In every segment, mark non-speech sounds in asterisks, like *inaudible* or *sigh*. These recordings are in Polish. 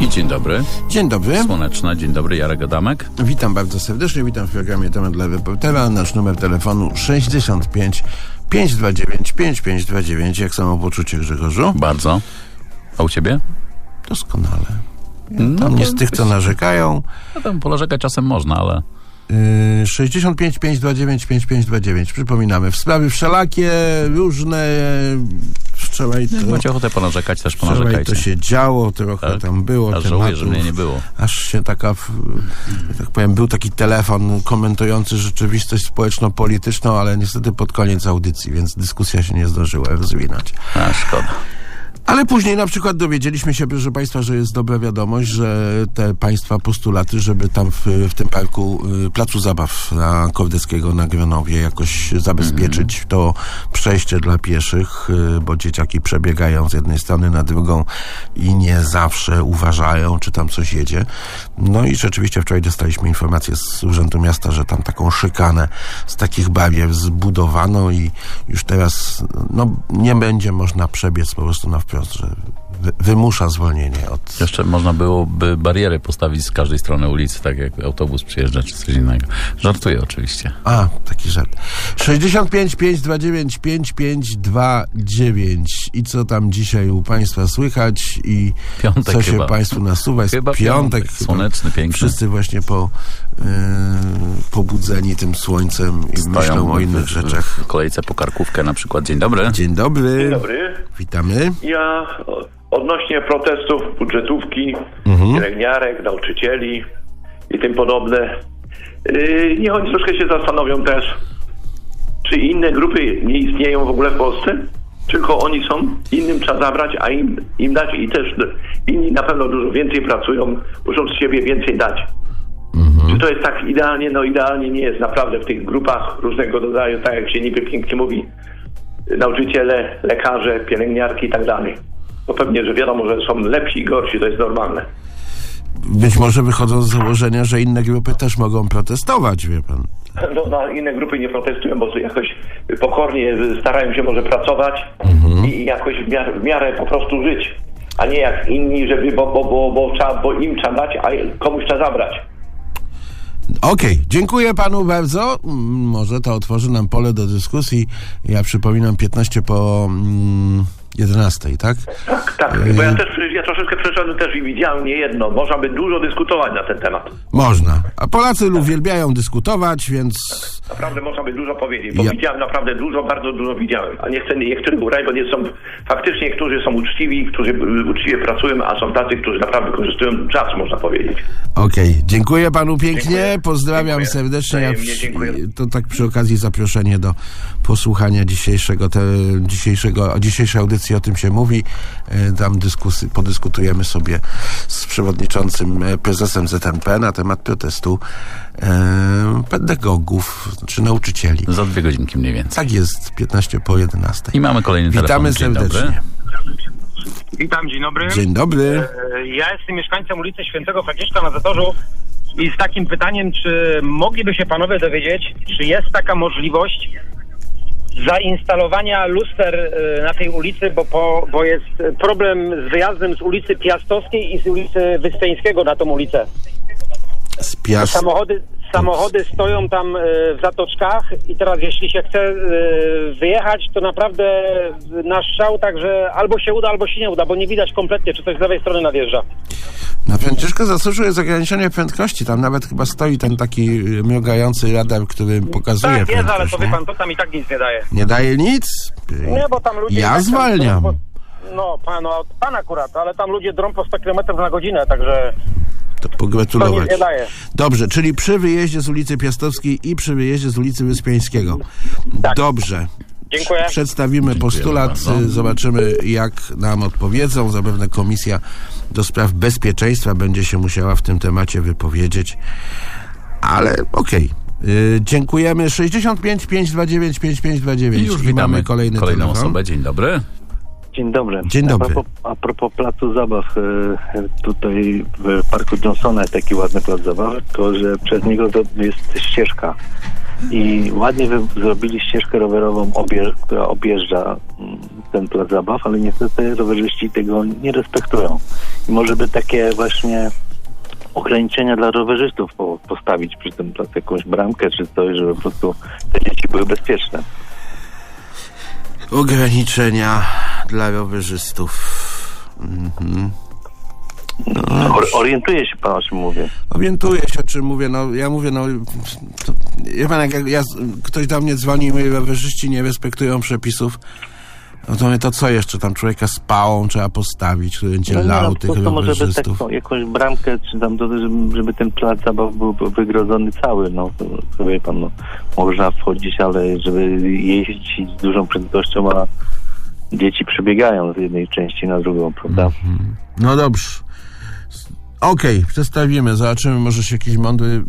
I dzień dobry. Dzień dobry. Słoneczna, dzień dobry, Jarek Adamek. Witam bardzo serdecznie. Witam w programie Temat dla Reportera. Nasz numer telefonu 65 529 5529. Jak samopoczucie Grzegorzu? Bardzo. A u ciebie? Doskonale. No, Tam nie to z tych, co narzekają. No, tam poleżekać czasem można, ale Yy, 65 529 5529. Przypominamy. W sprawy wszelakie, różne. Wczoraj jak to, macie ochotę ponarzekać, też ponarzekajcie. to się działo, trochę Tak? tam było. A żałuję, że tematów. mnie nie było. Aż się taka, tak powiem, był taki telefon komentujący rzeczywistość społeczno-polityczną, ale niestety pod koniec audycji, więc dyskusja się nie zdążyła rozwinąć. A, szkoda. Ale później na przykład dowiedzieliśmy się, proszę Państwa, że jest dobra wiadomość, że te Państwa postulaty, żeby tam w, w tym parku y, Placu Zabaw na Kordeckiego na Gronowie jakoś zabezpieczyć to przejście dla pieszych, y, bo dzieciaki przebiegają z jednej strony na drugą i nie zawsze uważają, czy tam coś jedzie. No i rzeczywiście wczoraj dostaliśmy informację z Urzędu Miasta, że tam taką szykanę z takich barier zbudowano i już teraz no, nie będzie można przebiec po prostu na wprost, wy, wymusza zwolnienie od... Jeszcze można byłoby barierę postawić z każdej strony ulicy, tak jak autobus przyjeżdża, czy coś innego. Żartuję oczywiście. A, taki żart. 65 529 5529 i co tam dzisiaj u Państwa słychać i Piątek co się chyba. Państwu nasuwa. Jest Chyba piątek. piątek. Słoneczny, piękny. Wszyscy właśnie po, yy, pobudzeni tym słońcem i myślą o innych w, rzeczach. W kolejce po karkówkę na przykład. Dzień dobry. Dzień dobry. Dzień dobry. Witamy. Ja odnośnie protestów, budżetówki, pielęgniarek, nauczycieli i tym podobne. Yy, niech oni troszkę się zastanowią też, czy inne grupy nie istnieją w ogóle w Polsce? Tylko oni są, innym trzeba zabrać, a im, im dać i też inni na pewno dużo więcej pracują, muszą z siebie więcej dać. Czy to jest tak idealnie? No idealnie nie jest naprawdę w tych grupach różnego rodzaju, tak jak się niby pięknie mówi, nauczyciele, lekarze, pielęgniarki i tak dalej. Bo pewnie, że wiadomo, że są lepsi i gorsi, to jest normalne. Być może wychodzą z założenia, że inne grupy też mogą protestować, wie pan. No, no, inne grupy nie protestują, bo jakoś pokornie starają się może pracować i jakoś w miarę, w miarę po prostu żyć. A nie jak inni, żeby, bo, bo, bo, bo, trzeba, bo im trzeba dać, a komuś trzeba zabrać. Okej, dziękuję panu bardzo. Mm, Może to otworzy nam pole do dyskusji. Ja przypominam 15 po mm, 11, tak? Tak, tak, bo ja też ja troszeczkę przeszedłem też i widziałem nie jedno. Można by dużo dyskutować na ten temat. Można. A Polacy uwielbiają dyskutować, więc Naprawdę można by dużo powiedzieć, bo Ja- widziałem naprawdę dużo, bardzo dużo widziałem. A nie chcę niektórych urać, bo nie są, faktycznie niektórzy są uczciwi, którzy uczciwie pracują, a są tacy, którzy naprawdę korzystają czas, można powiedzieć. okej. Dziękuję panu pięknie. Dziękuję. Pozdrawiam Dziękuję. serdecznie. Ja to tak przy okazji zaproszenie do posłuchania dzisiejszego, te, dzisiejszego, dzisiejszej audycji o tym się mówi. E, Tam dyskusy, podyskutujemy sobie z przewodniczącym e, prezesem ZNP na temat protestu e, pedagogów czy nauczycieli. Za dwie godzinki mniej więcej. Tak jest, 15 po 11. I mamy kolejny Witamy telefon. Dzień serdecznie. Dobry. Witam, dzień dobry. Dzień dobry. Ja jestem mieszkańcem ulicy Świętego Franciszka na Zatorzu i z takim pytaniem, czy mogliby się panowie dowiedzieć, czy jest taka możliwość zainstalowania luster e, na tej ulicy, bo, po, bo jest problem z wyjazdem z ulicy Piastowskiej i z ulicy Wysteńskiego na tą ulicę. Z Piast... Samochody, samochody stoją tam e, w zatoczkach i teraz jeśli się chce e, wyjechać, to naprawdę na strzał, także albo się uda, albo się nie uda, bo nie widać kompletnie, czy coś z lewej strony nadjeżdża. Na Franciszku zasłużył jest ograniczenie prędkości. Tam nawet chyba stoi ten taki y, mrugający radar, który pokazuje Tak, jest, ale to wie pan, to tam i tak nic nie daje. nie daje nic? Nie, bo tam ludzie... Ja tak zwalniam. no, pan, no, pan akurat, ale tam ludzie drą po 100 km na godzinę, także To to pogratulować. daje. Dobrze, czyli przy wyjeździe z ulicy Piastowskiej i przy wyjeździe z ulicy Wyspiańskiego. Tak. Dobrze. Dziękuję. Przedstawimy postulat, y, zobaczymy jak nam odpowiedzą. Zapewne Komisja do Spraw Bezpieczeństwa będzie się musiała w tym temacie wypowiedzieć. Ale okej. Y, Dziękujemy. 65 529 5529. I już I witamy mamy kolejny kolejną telefon. osobę. Dzień dobry. Dzień dobry. Dzień dobry. A propos, a propos placu zabaw, e, tutaj w Parku Johnsona jest taki ładny plac zabaw, tylko że przez niego to jest ścieżka. I ładnie zrobili ścieżkę rowerową, obie, która objeżdża mm, ten plac zabaw, ale niestety rowerzyści tego nie respektują. I może by takie właśnie ograniczenia dla rowerzystów po, postawić przy tym placu, jakąś bramkę czy coś, żeby po prostu te dzieci były bezpieczne. Ograniczenia dla rowerzystów. Mhm. Or, orientuje się pan, o czym mówię. Orientuję się, o czym mówię. No, ja mówię, no. To, wie pan, jak jak ja, ktoś do mnie dzwoni i mówi, rowerzyści nie respektują przepisów. No to to co jeszcze tam człowieka z pałą trzeba postawić, który będzie No nie, lał no, tych prostu może by rowerzystów. taką, jakąś bramkę, czy tam to, żeby, żeby ten plac zabaw był wygrodzony cały, no to, to wie pan, no, można wchodzić, ale żeby jeździć z dużą prędkością, a dzieci przebiegają z jednej części na drugą, prawda? No dobrze. Okej, przedstawimy, zobaczymy, może się jakiś mądry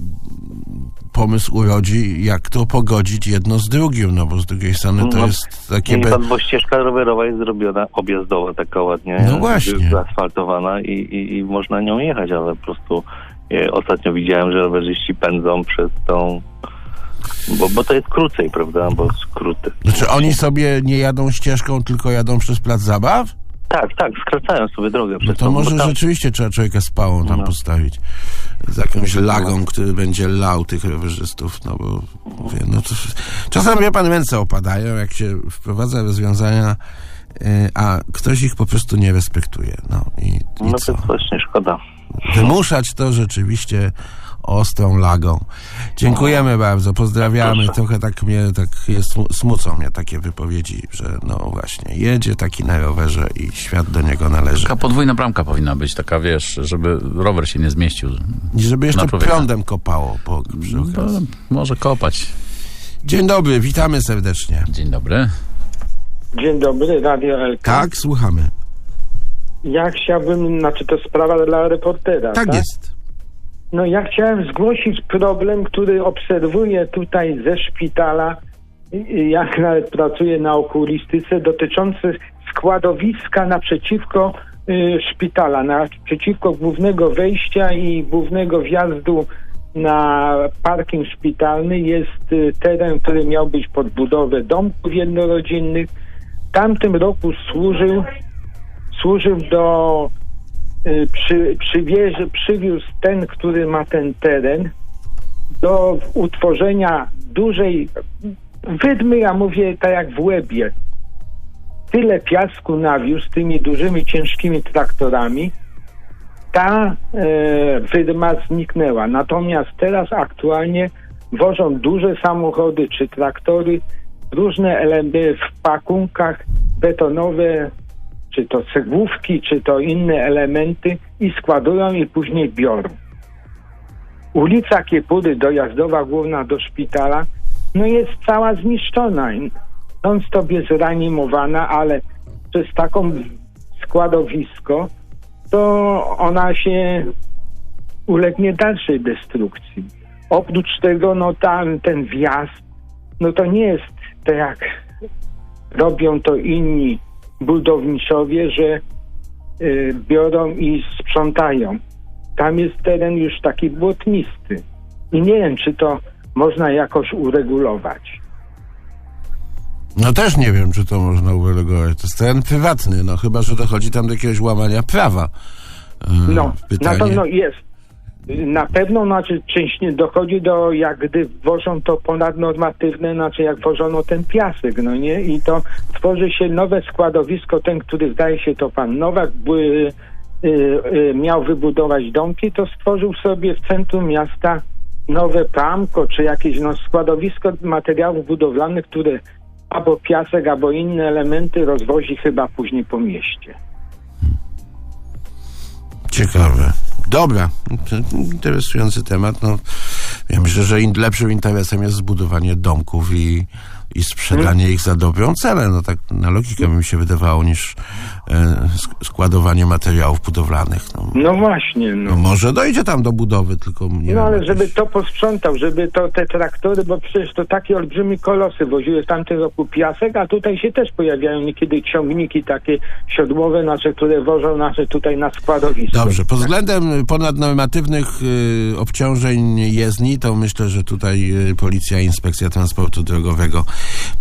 pomysł urodzi, jak to pogodzić jedno z drugim, no bo z drugiej strony to No, jest takie... Nie, pan, bo ścieżka rowerowa jest zrobiona objazdowa, taka ładnie No właśnie. zaasfaltowana i, i, i można nią jechać, ale po prostu e, ostatnio widziałem, że rowerzyści pędzą przez tą bo, bo to jest krócej, prawda? Bo skróty. Znaczy oni sobie nie jadą ścieżką, tylko jadą przez plac zabaw? Tak, tak, skracają sobie drogę No przez to tą, bo może tam- rzeczywiście trzeba człowieka z pałą tam No. postawić. Z jakimś lagą, który będzie lał tych rowerzystów, no bo mówię, no to... Czasem, wie pan, ręce opadają, jak się wprowadza rozwiązania, y, a ktoś ich po prostu nie respektuje. No i, i No to co? jest właśnie szkoda. Wymuszać to rzeczywiście ostrą lagą. Dziękujemy bardzo, pozdrawiamy. Proszę. Trochę tak mnie, tak jest, smu- smucą mnie takie wypowiedzi, że no właśnie, jedzie taki na rowerze i świat do niego należy. Taka podwójna bramka powinna być, taka wiesz, żeby rower się nie zmieścił. I żeby jeszcze prądem kopało po, przy No, może kopać. Dzień dobry, witamy serdecznie. Dzień dobry. Dzień dobry, Radio LK. Tak, słuchamy. Ja chciałbym, znaczy to sprawa dla reportera. Tak jest. No ja chciałem zgłosić problem, który obserwuję tutaj ze szpitala, i- i jak nawet pracuję na okulistyce, dotyczący składowiska naprzeciwko y, szpitala, naprzeciwko głównego wejścia i głównego wjazdu na parking szpitalny jest y, teren, który miał być pod budowę domków jednorodzinnych. W tamtym roku służył służył do y, przy, przywiezie, przywiózł ten, który ma ten teren do utworzenia dużej wydmy, ja mówię tak jak w Łebie. Tyle piasku nawiózł tymi dużymi, ciężkimi traktorami. Ta e, wydma zniknęła. Natomiast teraz aktualnie wożą duże samochody czy traktory, różne elementy w pakunkach betonowe, czy to cegłówki, czy to inne elementy i składują i później biorą. Ulica Kiepury, dojazdowa główna do szpitala, no jest cała zniszczona. Non stop jest ale przez taką składowisko to ona się ulegnie dalszej destrukcji. Oprócz tego, no tam ten wjazd, no to nie jest tak jak robią to inni budowniczowie, że y, biorą i sprzątają. Tam jest teren już taki błotnisty. I nie wiem, czy to można jakoś uregulować. No też nie wiem, czy to można uregulować. To jest teren prywatny, no chyba, że dochodzi tam do jakiegoś łamania prawa. E, No, na Pytanie. pewno jest. Na pewno znaczy, nie dochodzi do, jak gdy wożą to ponadnormatywne, znaczy jak wożono ten piasek, no nie? I to tworzy się nowe składowisko, ten, który zdaje się to pan Nowak by, y, y, miał wybudować domki, to stworzył sobie w centrum miasta nowe pramko, czy jakieś no, składowisko materiałów budowlanych, które albo piasek, albo inne elementy rozwozi chyba później po mieście. Ciekawe. Dobra, interesujący temat. No, ja myślę, że in, lepszym interesem jest zbudowanie domków i i sprzedanie ich za dobrą cenę. No tak na logikę mi się wydawało niż składowanie materiałów budowlanych. No, No właśnie, no no. może dojdzie tam do budowy, tylko nie wiem, No ale jakieś- żeby to posprzątał, żeby to te traktory, bo przecież to takie olbrzymie kolosy woziły w tamtym roku piasek, a tutaj się też pojawiają niekiedy ciągniki takie siodłowe nasze, które wożą nasze tutaj na składowisko. Dobrze, pod względem ponadnormatywnych y, obciążeń jezdni, to myślę, że tutaj y, Policja i Inspekcja Transportu Drogowego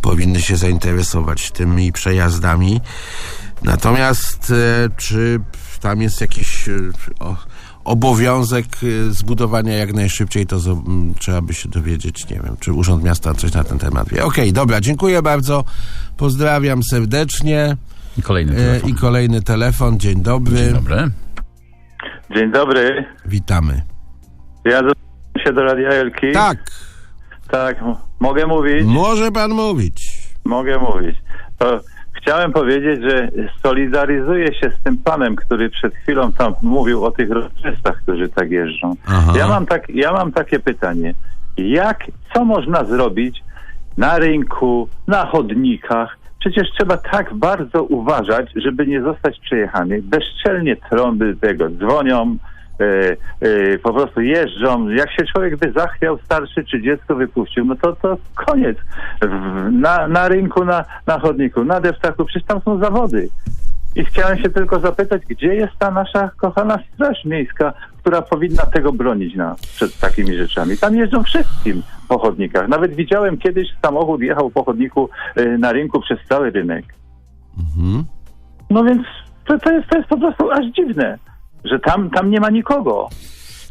powinny się zainteresować tymi przejazdami. Natomiast y, czy tam jest jakiś o, obowiązek y, zbudowania jak najszybciej, to zo- m, trzeba by się dowiedzieć, nie wiem, czy Urząd Miasta coś na ten temat wie. Okej, dobra, dziękuję bardzo, pozdrawiam serdecznie I kolejny telefon. i kolejny telefon, dzień dobry, Dzień dobry. Dzień dobry. witamy. Ja zwracam się do Radia Elki. Tak, Tak, mogę mówić? może pan mówić. Mogę mówić. To chciałem powiedzieć, że solidaryzuję się z tym panem, który przed chwilą tam mówił o tych rowerzystach, którzy tak jeżdżą. Aha. Ja mam, tak, ja mam takie pytanie. Jak, co można zrobić na rynku, na chodnikach? Przecież trzeba tak bardzo uważać, żeby nie zostać przejechany. Bezczelnie trąby tego dzwonią, e, e, po prostu jeżdżą. Jak się człowiek by zachwiał starszy, czy dziecko wypuścił, no to, to koniec. W, na, na rynku, na, na chodniku, na deptaku, przecież tam są zawody. I chciałem się tylko zapytać, gdzie jest ta nasza kochana Straż Miejska, która powinna tego bronić nas przed takimi rzeczami. Tam jeżdżą wszystkim po chodnikach. Nawet widziałem kiedyś samochód jechał po chodniku y, na rynku przez cały rynek. Mhm. No więc to, to, jest, to jest po prostu aż dziwne, że tam, tam nie ma nikogo.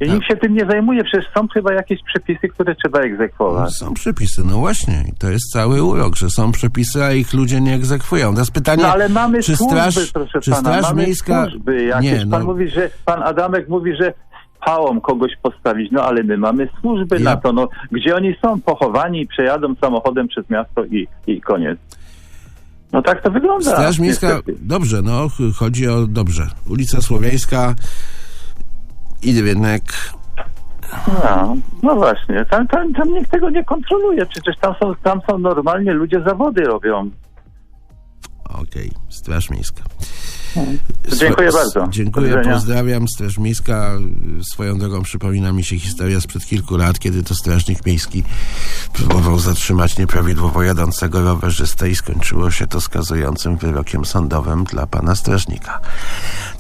I nikt się tym nie zajmuje, przecież są chyba jakieś przepisy, które trzeba egzekwować. Są przepisy, no właśnie. I to jest cały urok, że są przepisy, a ich ludzie nie egzekwują. Teraz pytanie, No ale mamy czy służby, straż, proszę czy pana, straż mamy miejska... służby jakieś. Nie, Pan no, mówi, że pan Adamek mówi, że pałą kogoś postawić, no ale my mamy służby Ja- na to, no gdzie oni są pochowani, przejadą samochodem przez miasto i, i koniec. No tak to wygląda. straż miejska... niestety. Dobrze, no, ch- chodzi o... Dobrze. Ulica Słowiańska i rynek... No, no właśnie, tam, tam, tam nikt tego nie kontroluje, przecież tam są, tam są normalnie ludzie zawody robią. Okej, Straż Miejska. Dziękuję Swo- bardzo. Dziękuję, pozdrawiam. Straż Miejska swoją drogą przypomina mi się historia sprzed kilku lat, kiedy to strażnik miejski próbował zatrzymać nieprawidłowo jadącego rowerzystę i skończyło się to skazującym wyrokiem sądowym dla pana strażnika.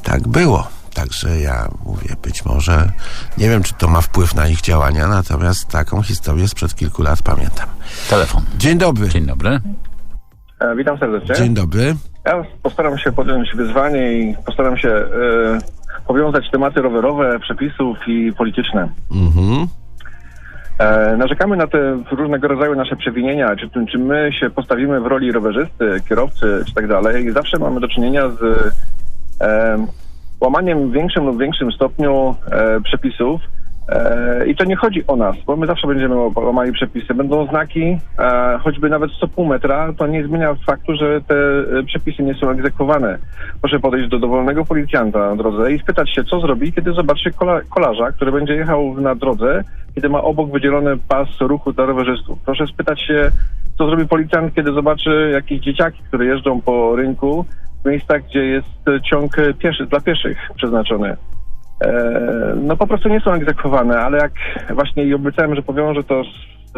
Tak było. Także ja mówię, być może, nie wiem, czy to ma wpływ na ich działania, natomiast taką historię sprzed kilku lat pamiętam. Telefon. Dzień dobry. Dzień dobry. E, Witam serdecznie. Dzień dobry. Ja postaram się podjąć wyzwanie i postaram się e, powiązać tematy rowerowe, przepisów i polityczne. Mhm. E, narzekamy na te różnego rodzaju nasze przewinienia, czy, czy my się postawimy w roli rowerzysty, kierowcy, czy tak dalej. I zawsze mamy do czynienia z e, łamaniem w większym lub większym stopniu e, przepisów. E, I to nie chodzi o nas, bo my zawsze będziemy łamali przepisy. Będą znaki, e, choćby nawet co pół metra, to nie zmienia faktu, że te e, przepisy nie są egzekwowane. Proszę podejść do dowolnego policjanta na drodze i spytać się, co zrobi, kiedy zobaczy kola, kolarza, który będzie jechał na drodze, kiedy ma obok wydzielony pas ruchu dla rowerzystów. Proszę spytać się, co zrobi policjant, kiedy zobaczy jakieś dzieciaki, które jeżdżą po rynku w miejscach, gdzie jest ciąg pieszy, dla pieszych przeznaczony. E, no po prostu nie są egzekwowane, ale jak właśnie i obiecałem, że powiążę to z,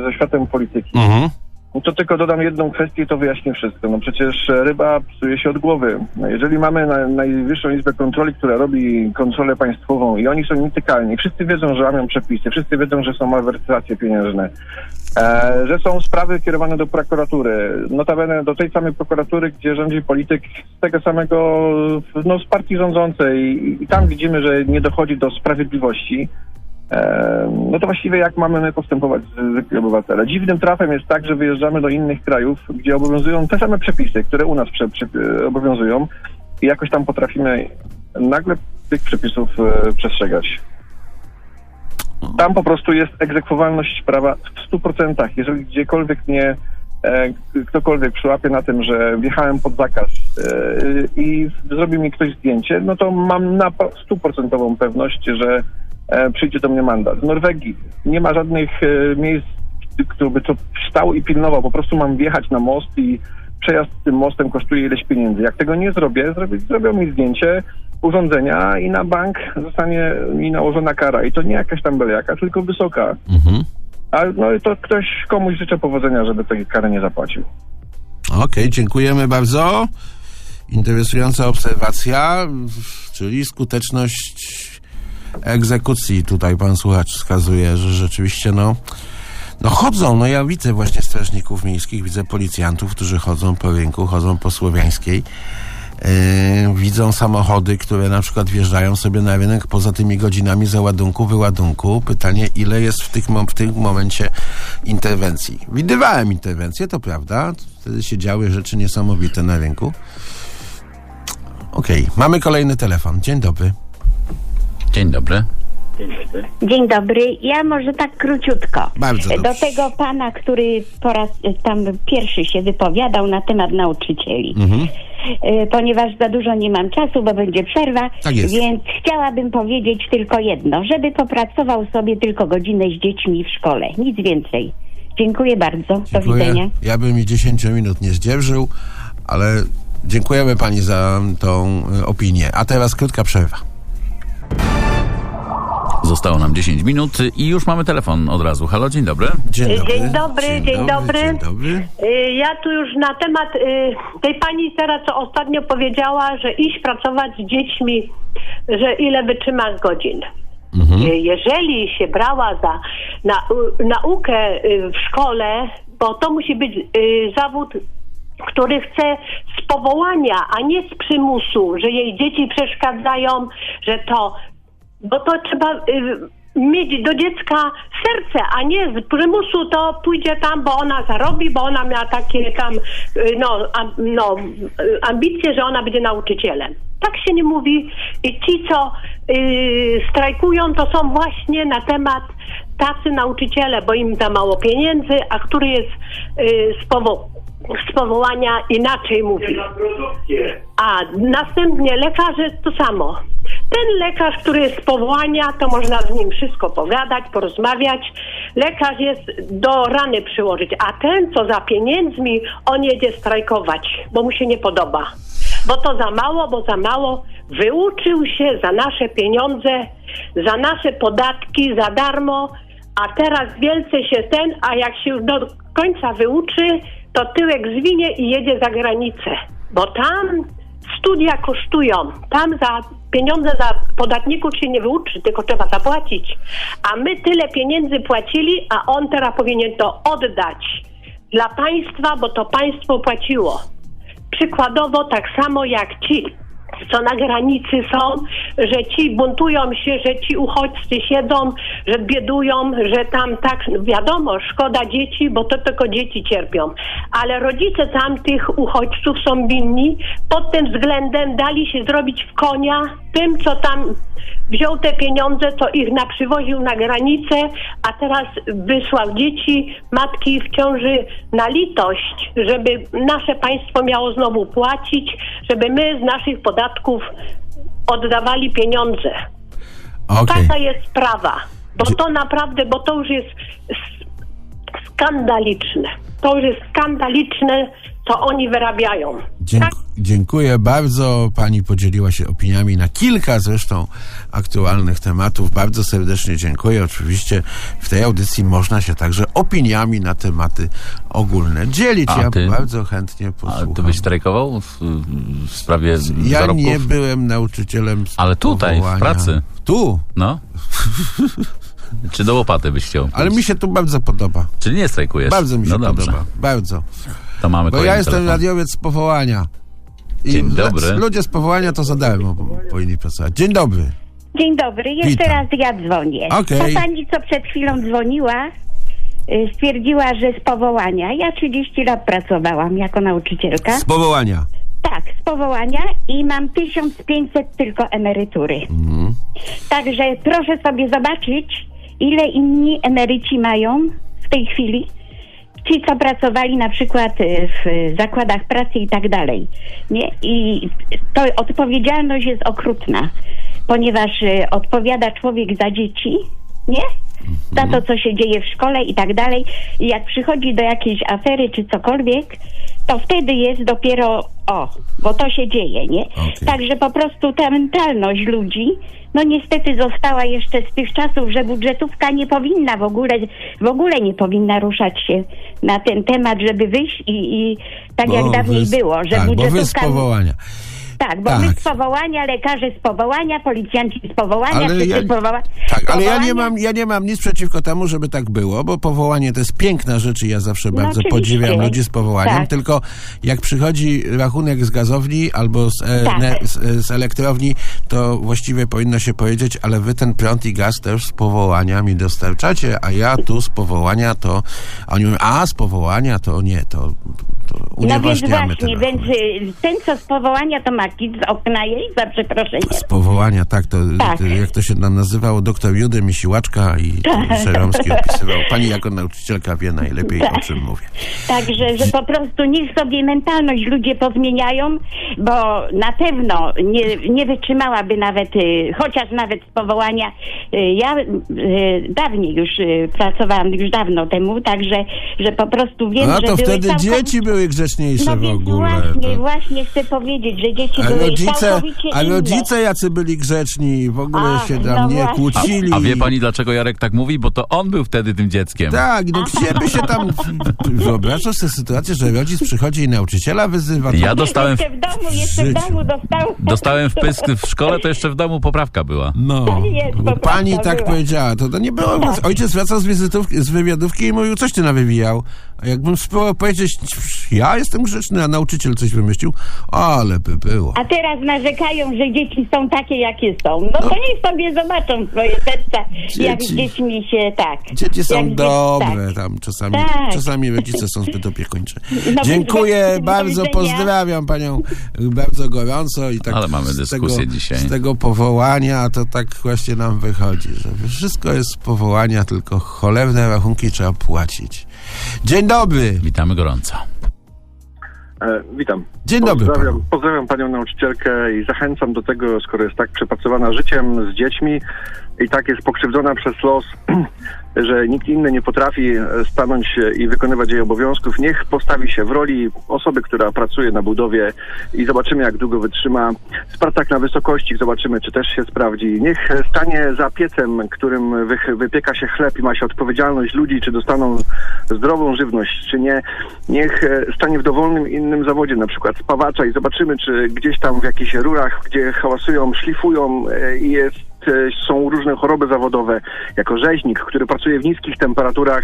ze światem polityki, Mhm. No to tylko dodam jedną kwestię i to wyjaśni wszystko. No przecież e, ryba psuje się od głowy. No jeżeli mamy na, Najwyższą Izbę Kontroli, która robi kontrolę państwową i oni są nietykalni, wszyscy wiedzą, że łamią przepisy, wszyscy wiedzą, że są malwersacje pieniężne, e, że są sprawy kierowane do prokuratury, notabene do tej samej prokuratury, gdzie rządzi polityk z tego samego, no z partii rządzącej i, i tam widzimy, że nie dochodzi do sprawiedliwości. E, No to właściwie jak mamy my postępować z zwykli obywatele? Dziwnym trafem jest tak, że wyjeżdżamy do innych krajów, gdzie obowiązują te same przepisy, które u nas prze, prze, obowiązują i jakoś tam potrafimy nagle tych przepisów e, przestrzegać. Tam po prostu jest egzekwowalność prawa w 100%. Jeżeli gdziekolwiek mnie e, ktokolwiek przyłapie na tym, że wjechałem pod zakaz e, i zrobi mi ktoś zdjęcie, no to mam na stuprocentową pewność, że e, przyjdzie do mnie mandat. W Norwegii nie ma żadnych e, miejsc który by to stał i pilnował. Po prostu mam wjechać na most i przejazd tym mostem kosztuje ileś pieniędzy. Jak tego nie zrobię, zrobię zrobią mi zdjęcie urządzenia i na bank zostanie mi nałożona kara. I to nie jakaś tam byle jaka, tylko wysoka. Ale no i to ktoś, komuś życzę powodzenia, żeby tej kary nie zapłacił. Okej, dziękujemy bardzo. Interesująca obserwacja, czyli skuteczność egzekucji. Tutaj pan słuchacz wskazuje, że rzeczywiście no, no chodzą, no ja widzę właśnie strażników miejskich, widzę policjantów, którzy chodzą po rynku, chodzą po Słowiańskiej. Yy, widzą samochody, które na przykład wjeżdżają sobie na rynek poza tymi godzinami załadunku, wyładunku. Pytanie, ile jest w, tych, w tym momencie interwencji. Widywałem interwencje, to prawda. Wtedy się działy rzeczy niesamowite na rynku. Okej, mamy kolejny telefon. Dzień dobry. Dzień dobry. Dzień dobry. Ja może tak króciutko. Bardzo Do dobrze. tego pana, który po raz e, tam pierwszy się wypowiadał na temat nauczycieli. Mhm. E, Ponieważ za dużo nie mam czasu, bo będzie przerwa, Tak jest. więc chciałabym powiedzieć tylko jedno, żeby popracował sobie tylko godzinę z dziećmi w szkole, nic więcej. Dziękuję bardzo. Do widzenia. Ja bym mi 10 minut nie zdzierżył, ale dziękujemy pani za tą y, opinię. A teraz krótka przerwa. Zostało nam 10 minut i już mamy telefon od razu. Halo, dzień dobry. Dzień dobry. Dzień dobry, dzień dobry. Dzień dobry. Y, Ja tu już na temat y, tej pani teraz, co ostatnio powiedziała, że iść pracować z dziećmi, że ile wytrzyma godzin. Y, Jeżeli się brała za na, naukę w szkole, bo to musi być zawód, który chce z powołania, a nie z przymusu, że jej dzieci przeszkadzają, że to bo to trzeba y, mieć do dziecka serce, a nie z przymusu to pójdzie tam, bo ona zarobi, bo ona miała takie tam y, no, no, ambicje, że ona będzie nauczycielem. Tak się nie mówi. I ci, co y, strajkują, to są właśnie na temat tacy nauczyciele, bo im za mało pieniędzy, a który jest z, powo- z powołania inaczej mówi. A następnie lekarze to samo. Ten lekarz, który jest z powołania, to można z nim wszystko pogadać, porozmawiać. Lekarz jest do rany przyłożyć, a ten, co za pieniędzmi, on jedzie strajkować, bo mu się nie podoba. Bo to za mało, bo za mało. Wyuczył się za nasze pieniądze, za nasze podatki, za darmo, a teraz wielce się ten, a jak się do końca wyuczy, to tyłek zwinie i jedzie za granicę. Bo tam studia kosztują. Tam za pieniądze za podatników się nie wyuczy, tylko trzeba zapłacić. A my tyle pieniędzy płacili, a on teraz powinien to oddać dla państwa, bo to państwo płaciło. Przykładowo tak samo jak ci, co na granicy są, że ci buntują się, że ci uchodźcy siedzą, że biedują, że tam tak, wiadomo, szkoda dzieci, bo to tylko dzieci cierpią. Ale rodzice tamtych uchodźców są winni. Pod tym względem dali się zrobić w konia tym, co tam wziął te pieniądze, to ich naprzywoził na granicę, a teraz wysłał dzieci, matki w ciąży na litość, żeby nasze państwo miało znowu płacić, żeby my z naszych podatków oddawali pieniądze. Okej. Taka jest sprawa. Bo to naprawdę, bo to już jest skandaliczne. To już jest skandaliczne, co oni wyrabiają. Tak Dziękuję bardzo. Pani podzieliła się opiniami na kilka zresztą aktualnych tematów. Bardzo serdecznie dziękuję. Oczywiście w tej audycji można się także opiniami na tematy ogólne dzielić. A ja ty? bardzo chętnie A posłucham. ty byś strajkował w, w sprawie Ja zarobków? nie byłem nauczycielem Ale tutaj, w powołania. pracy. Tu, No. *laughs* Czy do łopaty byś chciał? ale mi się tu bardzo podoba. Czyli nie strajkujesz? Bardzo mi się no podoba. Bardzo. To mamy Bo ja jestem telefon. radiowiec z powołania. Dzień dobry. Ludzie z powołania to za darmo po- powinni pracować. Dzień dobry. Dzień dobry, jeszcze Witam. raz ja dzwonię. Okej. Ta pani, co przed chwilą dzwoniła, y, stwierdziła, że z powołania. Ja 30 lat pracowałam jako nauczycielka. Z powołania. Tak, z powołania i mam 1500 tylko emerytury. Mhm. Także proszę sobie zobaczyć, ile inni emeryci mają w tej chwili. Ci, co pracowali na przykład y, w zakładach pracy i tak dalej. Nie? I to odpowiedzialność jest okrutna, ponieważ y, odpowiada człowiek za dzieci, nie? Za to, co się dzieje w szkole i tak dalej. I jak przychodzi do jakiejś afery czy cokolwiek, to wtedy jest dopiero o, bo to się dzieje, nie? Okej. Także po prostu ta mentalność ludzi, no niestety została jeszcze z tych czasów, że budżetówka nie powinna w ogóle, w ogóle nie powinna ruszać się na ten temat, żeby wyjść i, i tak jak Bo dawniej wy z- było, że tak, bo wy z budżetówka... powołania. Tak, bo Tak. my z powołania, lekarze z powołania, policjanci z powołania, Ale ja- z powołania. Tak, ale ja nie, mam, ja nie mam nic przeciwko temu, żeby tak było, bo powołanie to jest piękna rzecz i ja zawsze No bardzo oczywiście. podziwiam ludzi z powołaniem, Tak. tylko jak przychodzi rachunek z gazowni albo z, e, Tak. ne, z, z elektrowni, to właściwie powinno się powiedzieć, ale wy ten prąd i gaz też z powołania mi dostarczacie, a ja tu z powołania to, a oni mówią, a z powołania to nie, to, to No więc właśnie, ten więc y, ten, co z powołania, to ma z okna jej, za przeproszeniem. Z powołania, tak, to, Tak. to jak to się nam nazywało, doktor Misiłaczka i *laughs* Tak. Szeromski opisywał. Pani jako nauczycielka wie najlepiej, Tak. o czym mówię. Także, że po prostu niech sobie mentalność ludzie pozmieniają, bo na pewno nie, nie wytrzymałaby nawet, y, chociaż nawet z powołania. Y, ja y, dawniej już y, pracowałam, już dawno temu, także, że po prostu wiem, A że to wtedy całkowicie- dzieci były grzeczniejsze No w ogóle. właśnie, to- właśnie chcę powiedzieć, że dzieci A były rodzice, a rodzice jacy byli grzeczni i w ogóle A, się no tam nie właśnie. kłócili. A wie pani, dlaczego Jarek tak mówi? Bo to on był wtedy tym dzieckiem. Tak, no gdzie by się tam... Wyobrażasz sobie sytuację, że rodzic przychodzi i nauczyciela wyzywa? Ja dostałem w, Jeszcze w domu, jeszcze w domu dostałem. dostałem wpysk w szkole, to jeszcze w domu poprawka była. No, Tak poprawka pani tak była. powiedziała, to, to nie było. Ojciec wracał z, wizytówki, z wywiadówki i mówił, coś ty nawywijał. A jakbym spróbował powiedzieć, ja jestem grzeczny, a nauczyciel coś wymyślił, ale by było. A teraz narzekają, że dzieci są takie, jakie są. No to niech sobie zobaczą swoje serca, jak z Dzieci- dziećmi się tak. Dzieci są dobre, tak. tam czasami, Tak. czasami rodzice są zbyt opiekuńczy. *laughs* No, Dziękuję bardzo, pozdrawiam panią bardzo gorąco i tak Ale mamy dyskusję tego, dzisiaj. Z tego powołania to tak właśnie nam wychodzi, że wszystko jest z powołania, tylko cholewne rachunki trzeba płacić. Dzień dobry. Witamy gorąco. E, witam. Dzień dobry Pozdrawiam, panu. pozdrawiam panią nauczycielkę i zachęcam do tego, skoro jest tak przepracowana życiem z dziećmi i tak jest pokrzywdzona przez los, *clears throat* że nikt inny nie potrafi e, stanąć e, i wykonywać jej obowiązków. Niech postawi się w roli osoby, która pracuje na budowie i zobaczymy, jak długo wytrzyma. Spartak na wysokości, zobaczymy, czy też się sprawdzi. Niech e, stanie za piecem, którym wypieka się chleb i ma się odpowiedzialność ludzi, czy dostaną zdrową żywność, czy nie. Niech stanie w dowolnym innym zawodzie, na przykład spawacza i zobaczymy, czy gdzieś tam w jakichś rurach, gdzie hałasują, szlifują i jest, są różne choroby zawodowe, jako rzeźnik, który pracuje w niskich temperaturach,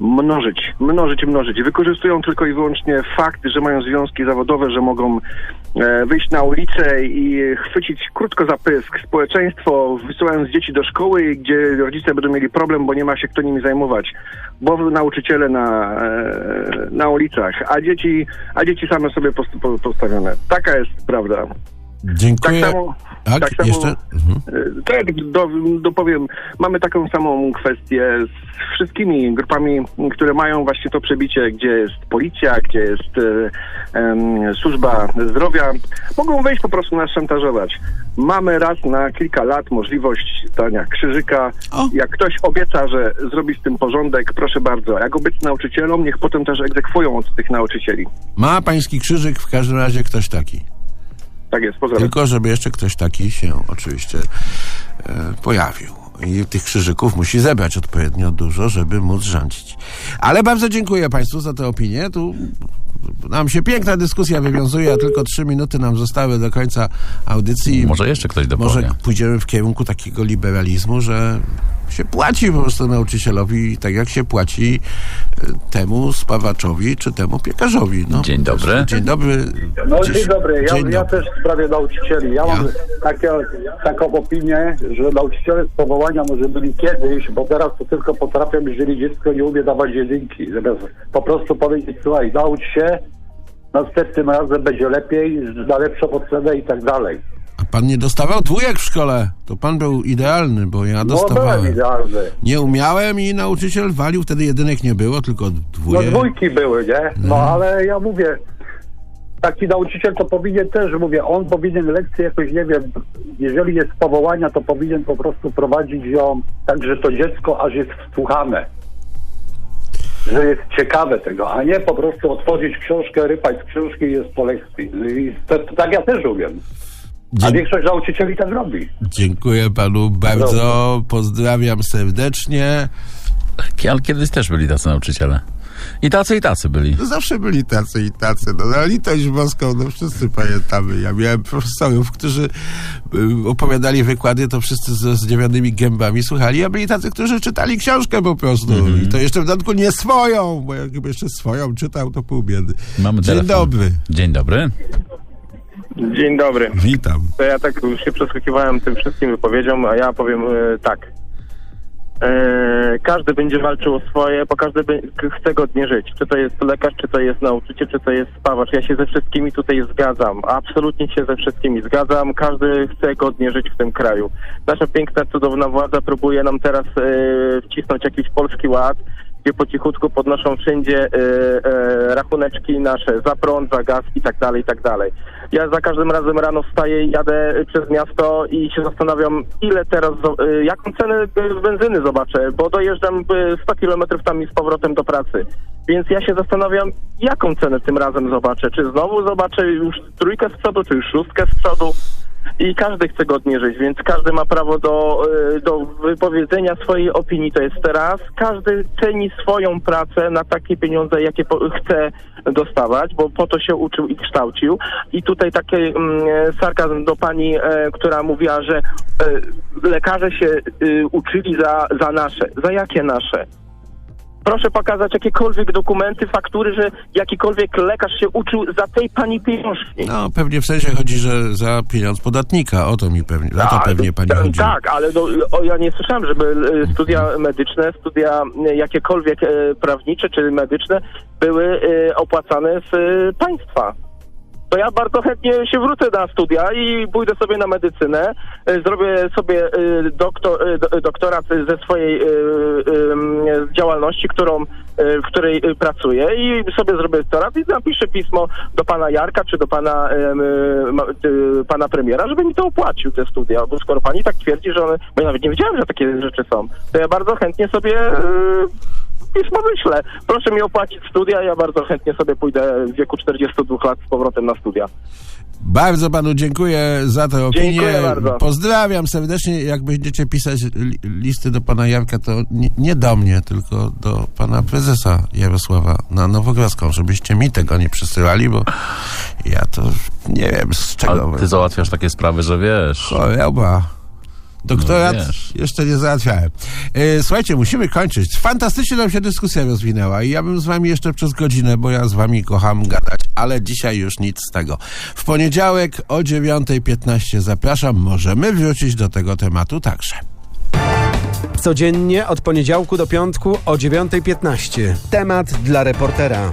mnożyć, mnożyć, mnożyć. Wykorzystują tylko i wyłącznie fakt, że mają związki zawodowe, że mogą e, wyjść na ulicę i chwycić krótko za pysk społeczeństwo, wysyłając dzieci do szkoły, gdzie rodzice będą mieli problem, bo nie ma się kto nimi zajmować, bo nauczyciele na, e, na ulicach, a dzieci, a dzieci same sobie post, po, postawione. Taka jest prawda. Dziękuję. Tak samo- Tak, tak samo- jeszcze? Mhm. E, Tak, do, dopowiem, mamy taką samą kwestię z wszystkimi grupami, które mają właśnie to przebicie, gdzie jest policja, gdzie jest e, służba zdrowia. Mogą wejść po prostu nas szantażować. Mamy raz na kilka lat możliwość dania krzyżyka. O. Jak ktoś obieca, że zrobi z tym porządek, proszę bardzo. Jak obiec nauczycielom, niech potem też egzekwują od tych nauczycieli. Ma pański krzyżyk w każdym razie ktoś taki. Tak jest, pozdrawiam. Tylko, żeby jeszcze ktoś taki się oczywiście e, pojawił. I tych krzyżyków musi zebrać odpowiednio dużo, żeby móc rządzić. Ale bardzo dziękuję Państwu za tę opinię. Tu nam się piękna dyskusja wywiązuje, a tylko trzy minuty nam zostały do końca audycji. Może jeszcze ktoś dopowie. Może pójdziemy w kierunku takiego liberalizmu, że się płaci po prostu nauczycielowi tak jak się płaci temu spawaczowi czy temu piekarzowi. No, Dzień dobry. Dzień dobry. No dzień dobry, ja, dzień ja dobry. też w sprawie nauczycieli. Ja, mam takie, taką opinię, że nauczyciele z powołania może byli kiedyś, bo teraz to tylko potrafią, jeżeli dziecko nie umie dawać jedynki. Zamiast po prostu powiedzieć, słuchaj, naucz się, następnym razem będzie lepiej, da lepszą ocenę i tak dalej. A pan nie dostawał dwójek w szkole? To pan był idealny, bo ja No dostawałem. byłem idealny. Nie umiałem i nauczyciel walił, wtedy jedynek nie było, tylko No dwóje. dwójki były, nie? No ale ja mówię, taki nauczyciel to powinien też, mówię, on powinien lekcję jakoś, nie wiem, jeżeli jest z powołania, to powinien po prostu prowadzić ją tak, że to dziecko aż jest wsłuchane. Że jest ciekawe tego, a nie po prostu otworzyć książkę, rypać z książki i jest po lekcji. I to, to tak ja też umiem. A Dzie- większość nauczycieli tak robi. dziękuję panu bardzo, pozdrawiam serdecznie. Ale kiedyś też byli tacy nauczyciele. I tacy, i tacy byli. No zawsze byli tacy i tacy. No, na litość boską, no wszyscy pamiętamy. Ja miałem profesorów, którzy y, opowiadali wykłady, to wszyscy ze zdziwionymi gębami słuchali, a byli tacy, którzy czytali książkę po prostu. I to jeszcze w dodatku nie swoją, bo jakby jeszcze swoją czytał, to pół biedy. Mamy Dzień telefon. dobry. Dzień dobry. Dzień dobry. Witam. To ja tak już się przesłuchiwałem tym wszystkim wypowiedziom, a ja powiem e, tak. E, każdy będzie walczył o swoje, bo każdy k- chce godnie żyć. Czy to jest lekarz, czy to jest nauczyciel, czy to jest spawacz. Ja się ze wszystkimi tutaj zgadzam. Absolutnie się ze wszystkimi zgadzam. Każdy chce godnie żyć w tym kraju. Nasza piękna, cudowna władza próbuje nam teraz e, wcisnąć jakiś polski ład, gdzie po cichutku podnoszą wszędzie e, e, rachuneczki nasze za prąd, za gaz i tak dalej, i tak dalej. Ja za każdym razem rano wstaję i jadę przez miasto i się zastanawiam, ile teraz, e, jaką cenę benzyny zobaczę, bo dojeżdżam e, 100 kilometrów tam i z powrotem do pracy. Więc ja się zastanawiam, jaką cenę tym razem zobaczę. Czy znowu zobaczę już trójkę z przodu, czy już szóstkę z przodu. I każdy chce godnie żyć, więc każdy ma prawo do, y, do wypowiedzenia swojej opinii. To jest teraz. Każdy ceni swoją pracę na takie pieniądze, jakie chce dostawać, bo po to się uczył i kształcił. I tutaj taki mm, sarkazm do pani, e, która mówiła, że e, lekarze się y, uczyli za, za nasze. Za jakie nasze? Proszę pokazać jakiekolwiek dokumenty, faktury, że jakikolwiek lekarz się uczył za tej pani pieniążki. No, pewnie w sensie chodzi, że za pieniądz podatnika. O to mi pewnie, za to pewnie pani ta- chodzi. Tak, ale no, o, ja nie słyszałem, żeby e, studia medyczne, studia e, jakiekolwiek e, prawnicze czy medyczne były e, opłacane z e, państwa. To ja bardzo chętnie się wrócę na studia i pójdę sobie na medycynę, e, zrobię sobie e, doktor, e, do- doktorat ze swojej działalności, którą, w której pracuję i sobie zrobię doktorat i napiszę pismo do pana Jarka czy do pana, pana premiera, żeby mi to opłacił te studia, bo skoro pani tak twierdzi, że one, bo ja nawet nie wiedziałem, że takie rzeczy są, to ja bardzo chętnie sobie pismo wyślę. Proszę mi opłacić studia, ja bardzo chętnie sobie pójdę w wieku 42 lat z powrotem na studia. Bardzo panu dziękuję za tę opinię. Dziękuję bardzo. Pozdrawiam serdecznie. Jak będziecie pisać li- listy do pana Jarka, to nie, nie do mnie, tylko do pana prezesa Jarosława na Nowogrodzką, żebyście mi tego nie przysyłali, bo ja to nie wiem z czego. Ale ty załatwiasz takie sprawy, że wiesz. Choroba. Doktorat No jeszcze nie załatwiałem. E, Słuchajcie, musimy kończyć. Fantastycznie nam się dyskusja rozwinęła i ja bym z wami jeszcze przez godzinę, bo ja z wami kocham gadać, ale dzisiaj już nic z tego. W poniedziałek o 9.15 zapraszam. Możemy wrócić do tego tematu także. Codziennie od poniedziałku do piątku o 9.15. Temat dla reportera.